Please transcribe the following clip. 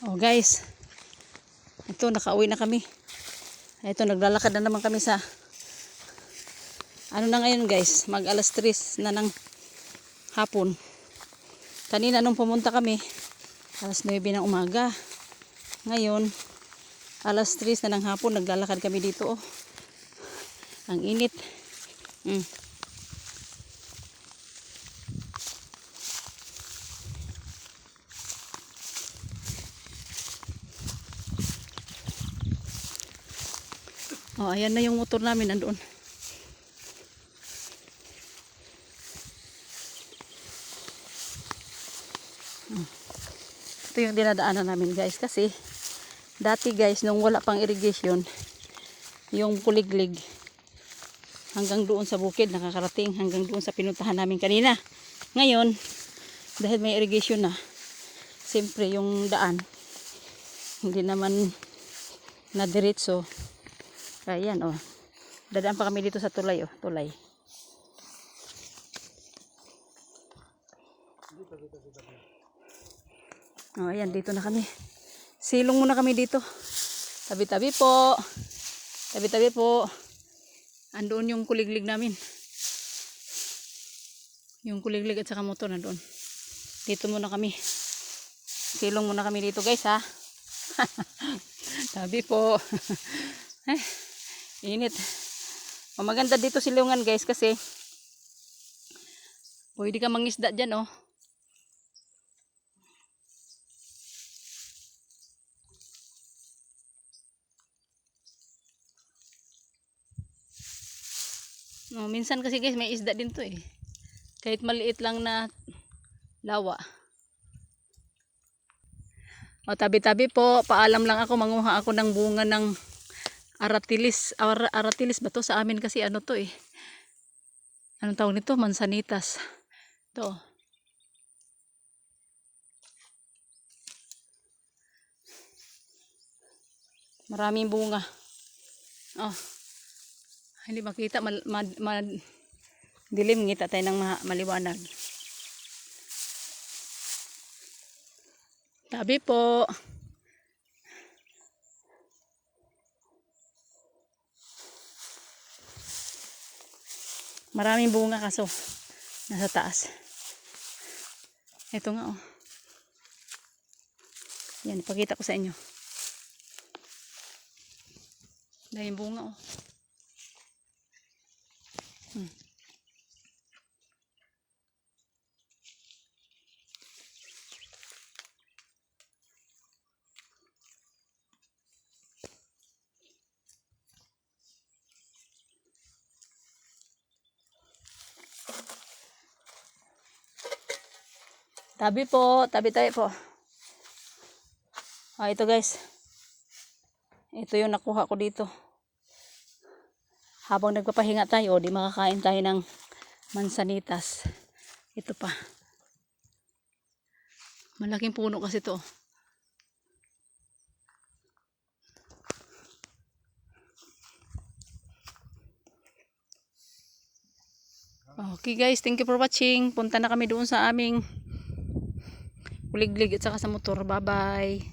Oh guys. Ito nakauwi na kami. Ito naglalakad na naman kami sa ano na ngayon guys, mag alas 3 na ng hapon. Kanina nung pumunta kami, alas 9 ng umaga. Ngayon, alas 3 na ng hapon, naglalakad kami dito. Oh. Ang init. Mm. Oh, ayan na yung motor namin nandoon. Hmm. Ito yung dinadaanan namin guys kasi dati guys nung wala pang irrigation yung kuliglig hanggang doon sa bukid nakakarating hanggang doon sa pinuntahan namin kanina. Ngayon dahil may irrigation na siyempre yung daan hindi naman na diretso kaya yan oh. Dadaan pa kami dito sa tulay oh, tulay. Oh, ayan dito na kami. Silong muna kami dito. Tabi-tabi po. Tabi-tabi po. Andoon yung kuliglig namin. Yung kuliglig at saka motor nandoon. Dito muna kami. Silong muna kami dito guys ha. Tabi po. eh, init. O, maganda dito silungan guys kasi pwede ka mangisda dyan oh. No, minsan kasi guys may isda din to eh. Kahit maliit lang na lawa. O tabi-tabi po, paalam lang ako manguha ako ng bunga ng aratilis. Ar aratilis ba to sa amin kasi ano to eh. Anong tawag nito? Mansanitas. To. Maraming bunga. Oh. Hindi makita mal, mal, mal, dilim ngita tayo ng ma- maliwanag. Tabi po. Maraming bunga kaso nasa taas. Ito nga oh. Yan, ipakita ko sa inyo. Dahil bunga oh. Hmm. Tabi po, tabi tayo po. Ah, ito guys. Ito yung nakuha ko dito. Habang nagpapahinga tayo, di makakain tayo ng mansanitas. Ito pa. Malaking puno kasi to. Okay guys, thank you for watching. Punta na kami doon sa aming kuliglig at saka sa motor. Bye bye.